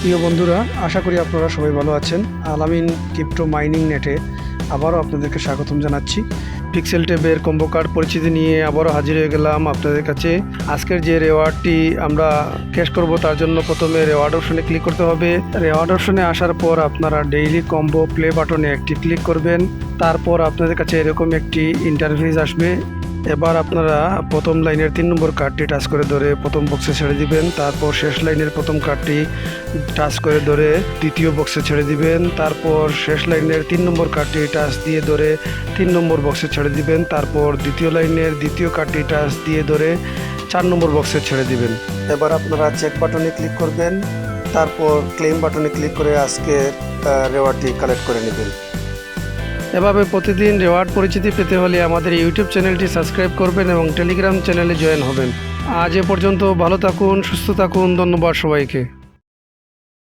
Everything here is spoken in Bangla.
প্রিয় বন্ধুরা, আশা করি আপনারা সবাই ভালো আছেন। আলামিন ক্রিপ্টো মাইনিং নেটে আবারও আপনাদেরকে স্বাগতম জানাচ্ছি। পিক্সেল টেবের কম্বো কার্ড পরিচিতি নিয়ে আবারও হাজির হয়ে গেলাম আপনাদের কাছে। আজকের যে রেওয়ার্ডটি আমরা ক্যাশ করব, তার জন্য প্রথমে রেওয়ার্ড অপশনে ক্লিক করতে হবে। রেওয়ার্ড অপশনে আসার পর আপনারা ডেইলি কম্বো প্লে বাটনে একটি ক্লিক করবেন। তারপর আপনাদের কাছে এরকম একটি ইন্টারফেস আসবে। এবার আপনারা প্রথম লাইনের তিন নম্বর কার্ডটি টাচ করে ধরে প্রথম বক্সে ছেড়ে দিবেন। তারপর শেষ লাইনের প্রথম কার্ডটি টাচ করে ধরে দ্বিতীয় বক্সে ছেড়ে দিবেন। তারপর শেষ লাইনের তিন নম্বর কার্ডটি টাচ দিয়ে ধরে তিন নম্বর বক্সে ছেড়ে দিবেন। তারপর দ্বিতীয় লাইনের দ্বিতীয় কার্ডটি টাচ দিয়ে ধরে চার নম্বর বক্সে ছেড়ে দিবেন। এবার আপনারা চেক বাটনে ক্লিক করবেন। তারপর ক্লেম বাটনে ক্লিক করে আজকের রেওয়ার্ডটি কালেক্ট করে নেবেন। এভাবে প্রতিদিন রেওয়ার্ড পরিচিতি পেতে হলে আমাদের ইউটিউব চ্যানেলটি সাবস্ক্রাইব করবেন এবং টেলিগ্রাম চ্যানেলে জয়েন হবেন। আজ এ পর্যন্ত ভালো থাকুন, সুস্থ থাকুন। ধন্যবাদ সবাইকে।